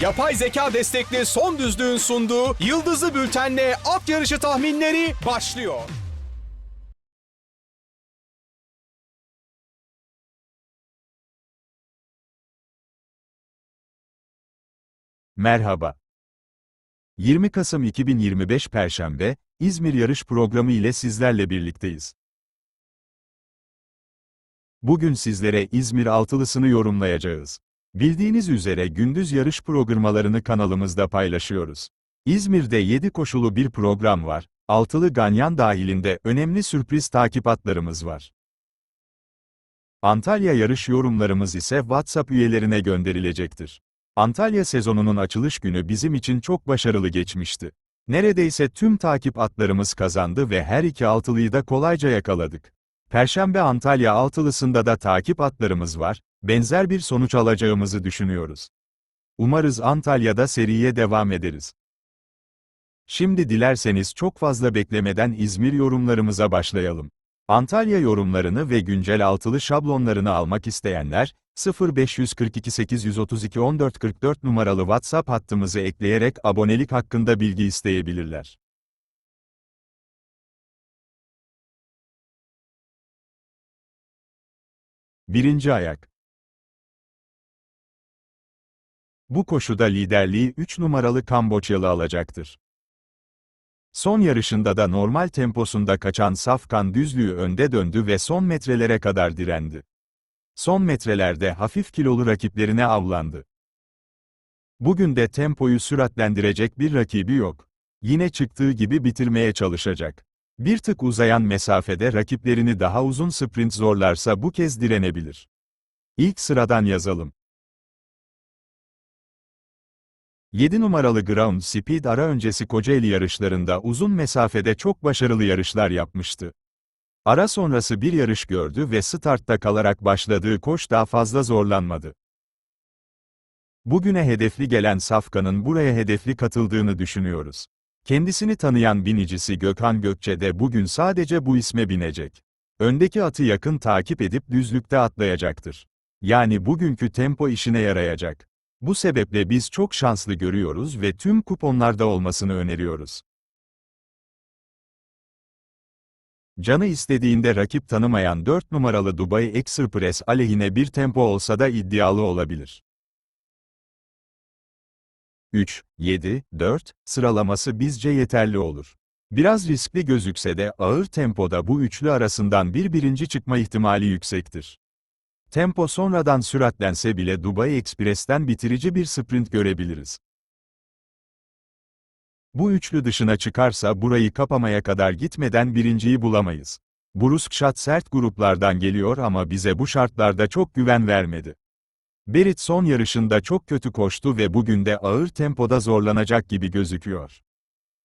Yapay zeka destekli son düzlüğün sunduğu Yıldızlı Bülten'le at yarışı tahminleri başlıyor. Merhaba. 20 Kasım 2025 Perşembe, İzmir Yarış Programı ile sizlerle birlikteyiz. Bugün sizlere İzmir altılısını yorumlayacağız. Bildiğiniz üzere gündüz yarış programlarını kanalımızda paylaşıyoruz. İzmir'de 7 koşulu bir program var. Altılı ganyan dahilinde önemli sürpriz takip atlarımız var. Antalya yarış yorumlarımız ise WhatsApp üyelerine gönderilecektir. Antalya sezonunun açılış günü bizim için çok başarılı geçmişti. Neredeyse tüm takip atlarımız kazandı ve her iki altılıyı da kolayca yakaladık. Perşembe Antalya altılısında da takip atlarımız var, benzer bir sonuç alacağımızı düşünüyoruz. Umarız Antalya'da seriye devam ederiz. Şimdi dilerseniz çok fazla beklemeden İzmir yorumlarımıza başlayalım. Antalya yorumlarını ve güncel altılı şablonlarını almak isteyenler, 0542 832 1444 numaralı WhatsApp hattımızı ekleyerek abonelik hakkında bilgi isteyebilirler. Birinci ayak. Bu koşuda liderliği 3 numaralı Kamboçyalı alacaktır. Son yarışında da normal temposunda kaçan Safkan düzlüğü önde döndü ve son metrelere kadar direndi. Son metrelerde hafif kilolu rakiplerine avlandı. Bugün de tempoyu süratlendirecek bir rakibi yok. Yine çıktığı gibi bitirmeye çalışacak. Bir tık uzayan mesafede rakiplerini daha uzun sprint zorlarsa bu kez direnebilir. İlk sıradan yazalım. 7 numaralı Ground Speed ara öncesi Kocaeli yarışlarında uzun mesafede çok başarılı yarışlar yapmıştı. Ara sonrası bir yarış gördü ve startta kalarak başladığı koş daha fazla zorlanmadı. Bugüne hedefli gelen Safkan'ın buraya hedefli katıldığını düşünüyoruz. Kendisini tanıyan binicisi Gökhan Gökçe de bugün sadece bu isme binecek. Öndeki atı yakın takip edip düzlükte atlayacaktır. Yani bugünkü tempo işine yarayacak. Bu sebeple biz çok şanslı görüyoruz ve tüm kuponlarda olmasını öneriyoruz. Canı istediğinde rakip tanımayan 4 numaralı Dubai Express aleyhine bir tempo olsa da iddialı olabilir. 3, 7, 4 sıralaması bizce yeterli olur. Biraz riskli gözükse de ağır tempoda bu üçlü arasından bir birinci çıkma ihtimali yüksektir. Tempo sonradan süratlense bile Dubai Express'ten bitirici bir sprint görebiliriz. Bu üçlü dışına çıkarsa burayı kapamaya kadar gitmeden birinciyi bulamayız. Brusk Shot sert gruplardan geliyor ama bize bu şartlarda çok güven vermedi. Berit son yarışında çok kötü koştu ve bugün de ağır tempoda zorlanacak gibi gözüküyor.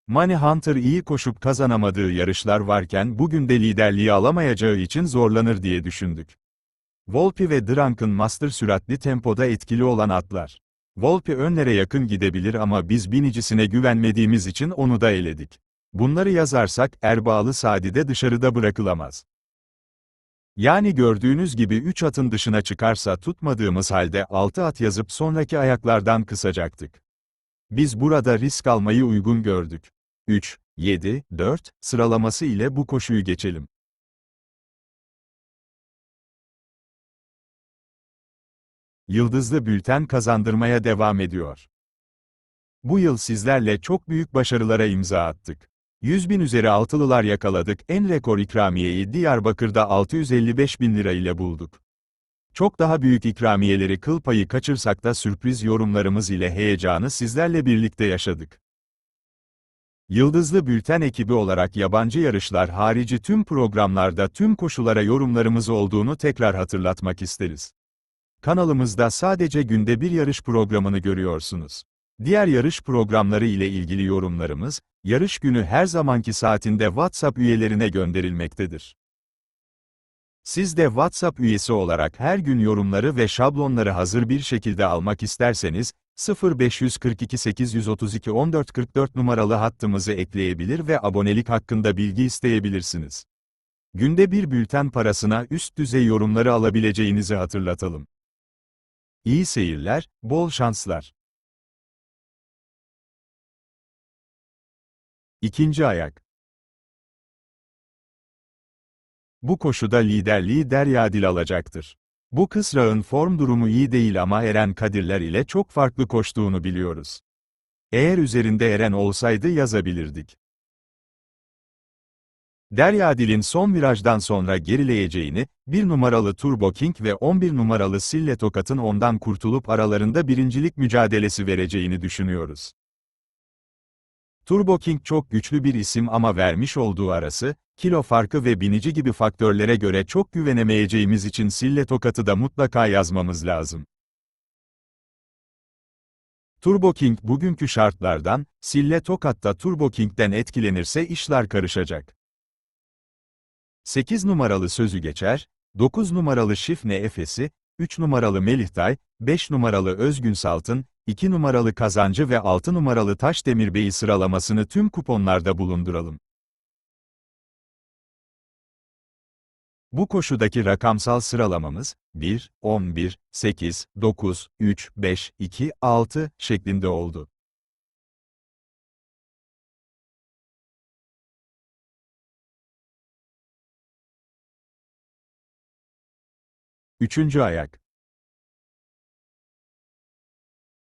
Money Hunter iyi koşup kazanamadığı yarışlar varken bugün de liderliği alamayacağı için zorlanır diye düşündük. Volpi ve Drunken Master süratli tempoda etkili olan atlar. Volpi önlere yakın gidebilir ama biz binicisine güvenmediğimiz için onu da eledik. Bunları yazarsak Erbağlı Sadi de dışarıda bırakılamaz. Yani gördüğünüz gibi 3 atın dışına çıkarsa tutmadığımız halde 6 at yazıp sonraki ayaklardan kısacaktık. Biz burada risk almayı uygun gördük. 3, 7, 4 sıralaması ile bu koşuyu geçelim. Yıldızlı Bülten kazandırmaya devam ediyor. Bu yıl sizlerle çok büyük başarılara imza attık. 100 bin üzeri altılılar yakaladık, en rekor ikramiyeyi Diyarbakır'da 655 bin lira ile bulduk. Çok daha büyük ikramiyeleri kıl payı kaçırsak da sürpriz yorumlarımız ile heyecanı sizlerle birlikte yaşadık. Yıldızlı Bülten ekibi olarak yabancı yarışlar harici tüm programlarda tüm koşulara yorumlarımız olduğunu tekrar hatırlatmak isteriz. Kanalımızda sadece günde bir yarış programını görüyorsunuz. Diğer yarış programları ile ilgili yorumlarımız, yarış günü her zamanki saatinde WhatsApp üyelerine gönderilmektedir. Siz de WhatsApp üyesi olarak her gün yorumları ve şablonları hazır bir şekilde almak isterseniz, 0542 832 1444 numaralı hattımızı ekleyebilir ve abonelik hakkında bilgi isteyebilirsiniz. Günde bir bülten parasına üst düzey yorumları alabileceğinizi hatırlatalım. İyi seyirler, bol şanslar. İkinci ayak. Bu koşuda liderliği Deryadil alacaktır. Bu kısrağın form durumu iyi değil ama Eren Kadirler ile çok farklı koştuğunu biliyoruz. Eğer üzerinde Eren olsaydı yazabilirdik. Deryadil'in son virajdan sonra gerileyeceğini, 1 numaralı Turbo King ve 11 numaralı Sille Tokat'ın ondan kurtulup aralarında birincilik mücadelesi vereceğini düşünüyoruz. Turbo King çok güçlü bir isim ama vermiş olduğu arası, kilo farkı ve binici gibi faktörlere göre çok güvenemeyeceğimiz için Sille Tokat'ı da mutlaka yazmamız lazım. Turbo King bugünkü şartlardan, Sille Tokat'ta Turbo King'den etkilenirse işler karışacak. 8 numaralı Sözü Geçer, 9 numaralı Şifne Efes'i, 3 numaralı Melihtay, 5 numaralı Özgün Saltın, 2 numaralı Kazancı ve 6 numaralı Taşdemir Bey'i sıralamasını tüm kuponlarda bulunduralım. Bu koşudaki rakamsal sıralamamız, 1, 11, 8, 9, 3, 5, 2, 6 şeklinde oldu. Üçüncü ayak.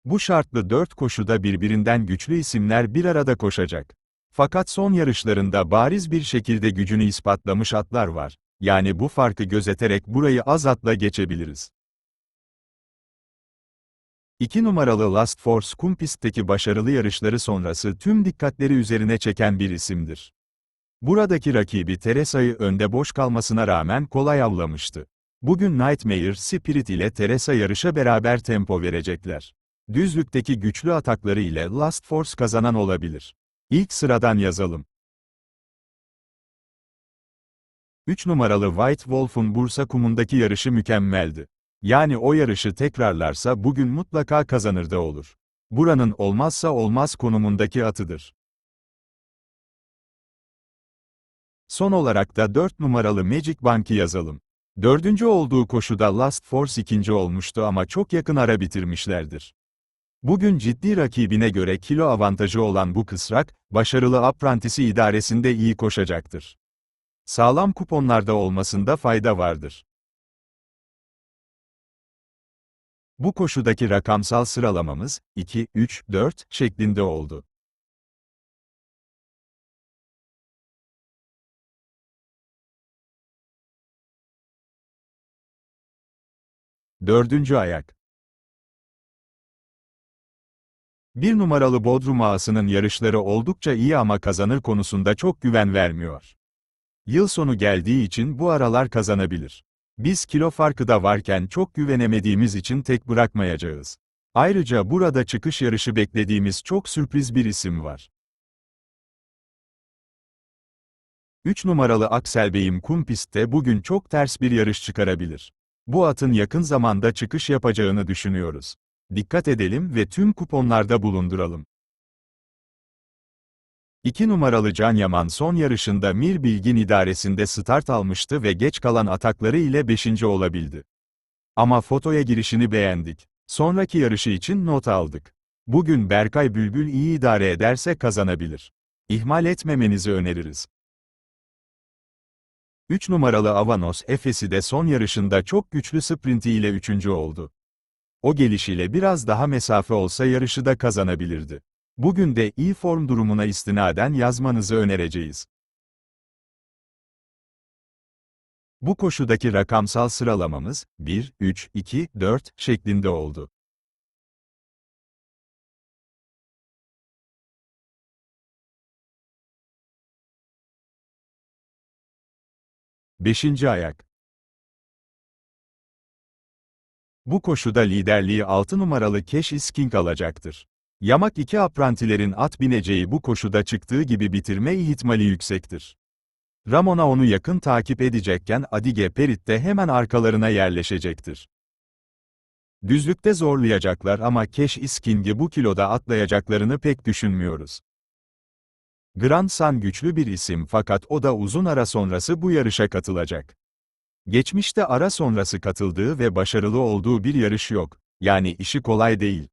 Bu şartlı dört koşuda birbirinden güçlü isimler bir arada koşacak. Fakat son yarışlarında bariz bir şekilde gücünü ispatlamış atlar var. Yani bu farkı gözeterek burayı az atla geçebiliriz. 2 numaralı Last Force kum pistteki başarılı yarışları sonrası tüm dikkatleri üzerine çeken bir isimdir. Buradaki rakibi Teresa'yı önde boş kalmasına rağmen kolay avlamıştı. Bugün Nightmare Spirit ile Teresa yarışa beraber tempo verecekler. Düzlükteki güçlü atakları ile Last Force kazanan olabilir. İlk sıradan yazalım. 3 numaralı White Wolf'un Bursa kumundaki yarışı mükemmeldi. Yani o yarışı tekrarlarsa bugün mutlaka kazanır da olur. Buranın olmazsa olmaz konumundaki atıdır. Son olarak da 4 numaralı Magic Bank'i yazalım. Dördüncü olduğu koşuda Last Force ikinci olmuştu ama çok yakın ara bitirmişlerdir. Bugün ciddi rakibine göre kilo avantajı olan bu kısrak, başarılı aprantisi idaresinde iyi koşacaktır. Sağlam kuponlarda olmasında fayda vardır. Bu koşudaki rakamsal sıralamamız, 2, 3, 4 şeklinde oldu. Dördüncü ayak. Bir numaralı Bodrum ağasının yarışları oldukça iyi ama kazanır konusunda çok güven vermiyor. Yıl sonu geldiği için bu aralar kazanabilir. Biz kilo farkı da varken çok güvenemediğimiz için tek bırakmayacağız. Ayrıca burada çıkış yarışı beklediğimiz çok sürpriz bir isim var. 3 numaralı Aksel Bey'im kum pistte bugün çok ters bir yarış çıkarabilir. Bu atın yakın zamanda çıkış yapacağını düşünüyoruz. Dikkat edelim ve tüm kuponlarda bulunduralım. 2 numaralı Can Yaman son yarışında Mir Bilgin idaresinde start almıştı ve geç kalan atakları ile 5. olabildi. Ama fotoya girişini beğendik. Sonraki yarışı için not aldık. Bugün Berkay Bülbül iyi idare ederse kazanabilir. İhmal etmemenizi öneririz. 3 numaralı Avanos Efes'i de son yarışında çok güçlü sprintiyle 3. oldu. O gelişiyle biraz daha mesafe olsa yarışı da kazanabilirdi. Bugün de iyi form durumuna istinaden yazmanızı önereceğiz. Bu koşudaki rakamsal sıralamamız 1, 3, 2, 4 şeklinde oldu. Beşinci ayak. Bu koşuda liderliği 6 numaralı Cash is King alacaktır. Yamak iki aprantilerin at bineceği bu koşuda çıktığı gibi bitirme ihtimali yüksektir. Ramona onu yakın takip edecekken Adige Perit de hemen arkalarına yerleşecektir. Düzlükte zorlayacaklar ama Cash is King'i bu kiloda atlayacaklarını pek düşünmüyoruz. Grand Sun güçlü bir isim fakat o da uzun ara sonrası bu yarışa katılacak. Geçmişte ara sonrası katıldığı ve başarılı olduğu bir yarış yok, yani işi kolay değil.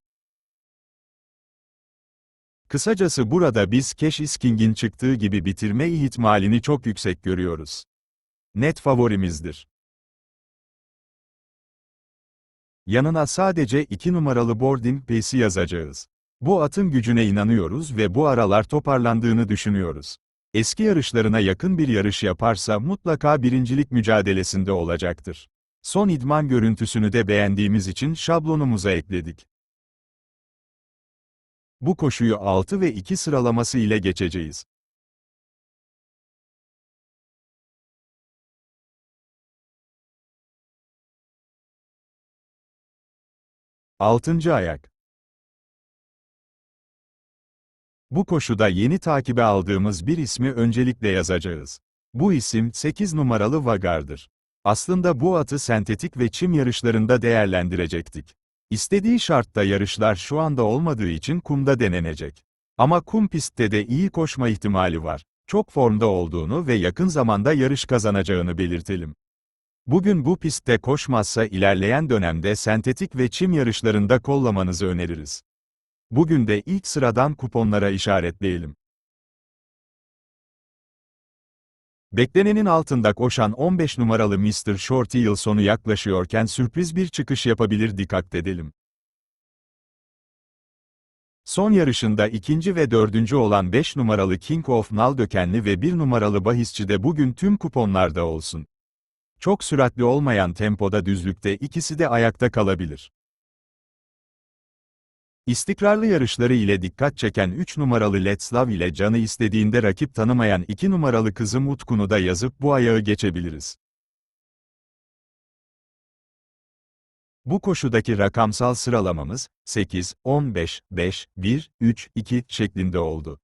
Kısacası burada biz Cash is King'in çıktığı gibi bitirme ihtimalini çok yüksek görüyoruz. Net favorimizdir. Yanına sadece 2 numaralı boarding pace'i yazacağız. Bu atın gücüne inanıyoruz ve bu aralar toparlandığını düşünüyoruz. Eski yarışlarına yakın bir yarış yaparsa mutlaka birincilik mücadelesinde olacaktır. Son idman görüntüsünü de beğendiğimiz için şablonumuza ekledik. Bu koşuyu 6 ve 2 sıralaması ile geçeceğiz. Altıncı ayak. Bu koşuda yeni takibe aldığımız bir ismi öncelikle yazacağız. Bu isim 8 numaralı Vagar'dır. Aslında bu atı sentetik ve çim yarışlarında değerlendirecektik. İstediği şartta yarışlar şu anda olmadığı için kumda denenecek. Ama kum pistte de iyi koşma ihtimali var. Çok formda olduğunu ve yakın zamanda yarış kazanacağını belirtelim. Bugün bu pistte koşmazsa ilerleyen dönemde sentetik ve çim yarışlarında kollamanızı öneririz. Bugün de ilk sıradan kuponlara işaretleyelim. Beklenenin altında koşan 15 numaralı Mr. Shorty yıl sonu yaklaşıyorken sürpriz bir çıkış yapabilir dikkat edelim. Son yarışında ikinci ve dördüncü olan 5 numaralı King of Naldökenli ve 1 numaralı bahisçi de bugün tüm kuponlarda olsun. Çok süratli olmayan tempoda düzlükte ikisi de ayakta kalabilir. İstikrarlı yarışları ile dikkat çeken 3 numaralı Let's Love ile canı istediğinde rakip tanımayan 2 numaralı kızım Utkun'u da yazıp bu ayağı geçebiliriz. Bu koşudaki rakamsal sıralamamız 8, 15, 5, 1, 3, 2 şeklinde oldu.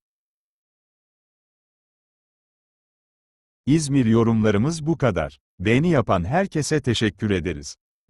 İzmir yorumlarımız bu kadar. Beğeni yapan herkese teşekkür ederiz.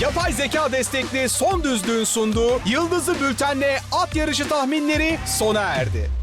Yapay zeka destekli son düzlüğün sunduğu Yıldızı Bülten'le at yarışı tahminleri sona erdi.